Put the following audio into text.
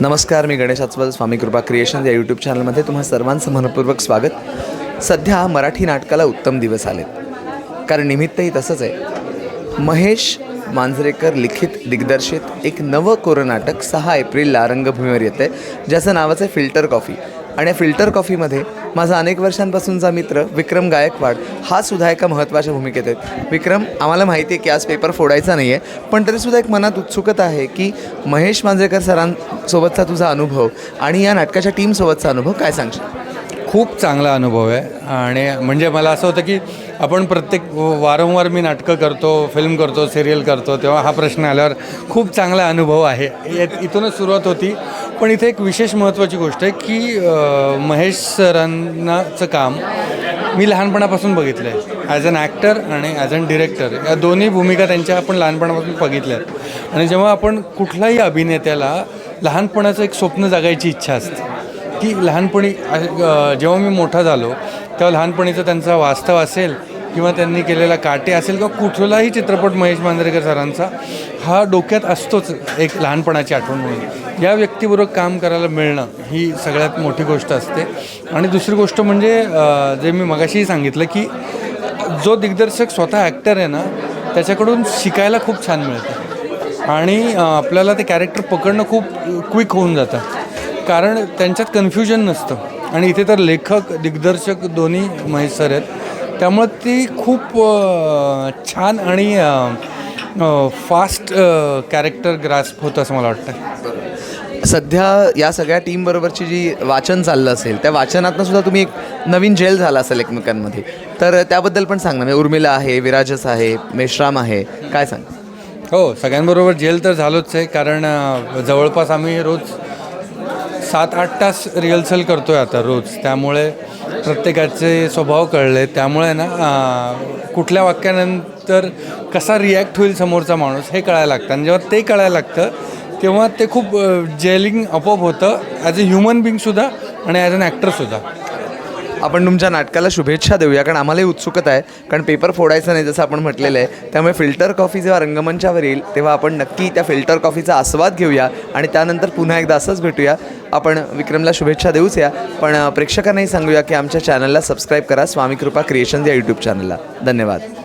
नमस्कार मी गणेश आचवल स्वामी कृपा क्रिएशन या यूट्यूब चॅनलमध्ये तुम्हा सर्वांचं मनपूर्वक स्वागत. सध्या मराठी नाटकाला उत्तम दिवस आलेत. कारण निमित्तही तसंच आहे. महेश मांजरेकर लिखित दिग्दर्शित एक नवं कोरं नाटक सहा एप्रिलला रंगभूमीवर येते ज्याचं नावाचं आहे फिल्टर कॉफी. आणि या फिल्टर कॉफीमध्ये माझा अनेक वर्षांपासूनचा मित्र विक्रम गायकवाड हा सुद्धा एका महत्त्वाच्या भूमिकेत आहेत विक्रम आम्हाला माहिती आहे की आज पेपर फोडायचा नाही आहे पण तरीसुद्धा एक मनात उत्सुकता आहे की महेश मांजरेकर सरांसोबतचा तुझा अनुभव आणि या नाटकाच्या टीमसोबतचा अनुभव काय सांगशील? खूप चांगला अनुभव आहे आणि म्हणजे मला असं होतं की आपण प्रत्येक वारंवार मी नाटकं करतो फिल्म करतो सिरियल करतो तेव्हा हा प्रश्न आल्यावर खूप चांगला अनुभव आहे. इथूनच सुरुवात होती. पण इथे एक विशेष महत्त्वाची गोष्ट आहे की महेश सरांनाचं काम मी लहानपणापासून बघितलं आहे ॲज अन ॲक्टर आणि ॲज अन डिरेक्टर या दोन्ही भूमिका त्यांच्या आपण लहानपणापासून बघितल्या आहेत आणि जेव्हा आपण कुठल्याही अभिनेत्याला लहानपणाचं एक स्वप्न जगायची इच्छा असते की लहानपणी जेव्हा मी मोठा झालो तेव्हा लहानपणीचं त्यांचा वास्तव असेल किंवा त्यांनी केलेला काटे असेल किंवा कुठलाही चित्रपट महेश मांजरेकर सरांचा हा डोक्यात असतोच एक लहानपणाची आठवण म्हणून. या व्यक्तीबरोबर काम करायला मिळणं ही सगळ्यात मोठी गोष्ट असते. आणि दुसरी गोष्ट म्हणजे जे मी मगाशीही सांगितलं की जो दिग्दर्शक स्वतः ॲक्टर आहे ना त्याच्याकडून शिकायला खूप छान मिळतं. आणि आपल्याला ते कॅरेक्टर पकडणं खूप क्विक होऊन जातं. कारण त्यांच्यात कन्फ्युजन नसतं. आणि इथे तर लेखक दिग्दर्शक दोन्ही महेश सर आहेत. त्यामुळं ती खूप छान आणि फास्ट कॅरेक्टर ग्रास्प होतं असं मला वाटतं सध्या या सगळ्या टीमबरोबरची जी वाचन चाललं असेल त्या वाचनातनं सुद्धा तुम्ही एक नवीन जेल झाला असेल एकमेकांमध्ये. तर त्याबद्दल पण सांग ना म्हणजे उर्मिला आहे विराजस आहे मेश्राम आहे काय सांग? हो सगळ्यांबरोबर जेल तर झालोच आहे कारण जवळपास आम्ही रोज सात आठ तास रिहर्सल करतो आहे आता रोज. त्यामुळे प्रत्येकाचे स्वभाव कळले. त्यामुळे ना कुठल्या वाक्यानंतर कसा रिॲक्ट होईल समोरचा माणूस हे कळायला लागतं. आणि जेव्हा ते कळायला लागतं तेव्हा ते खूप जेलिंग आपोआप होतं. ॲज अ ह्युमन बिंगसुद्धा आणि ॲज अन ॲक्टरसुद्धा आपण तुमच्या नाटकाला शुभेच्छा देऊया कारण आम्हालाही उत्सुकता आहे. कारण पेपर फोडायचा नाही जसं आपण म्हटलेलं आहे. त्यामुळे फिल्टर कॉफी जेव्हा रंगमंचावर येईल तेव्हा आपण नक्की त्या फिल्टर कॉफीचा आस्वाद घेऊया आणि त्यानंतर पुन्हा एकदा असंच भेटूया. आपण विक्रमला शुभेच्छा देऊच या पण प्रेक्षकांनाही सांगूया की आमच्या चॅनलला सबस्क्राईब करा. स्वामी कृपा क्रिएशन या यूट्यूब चॅनलला धन्यवाद.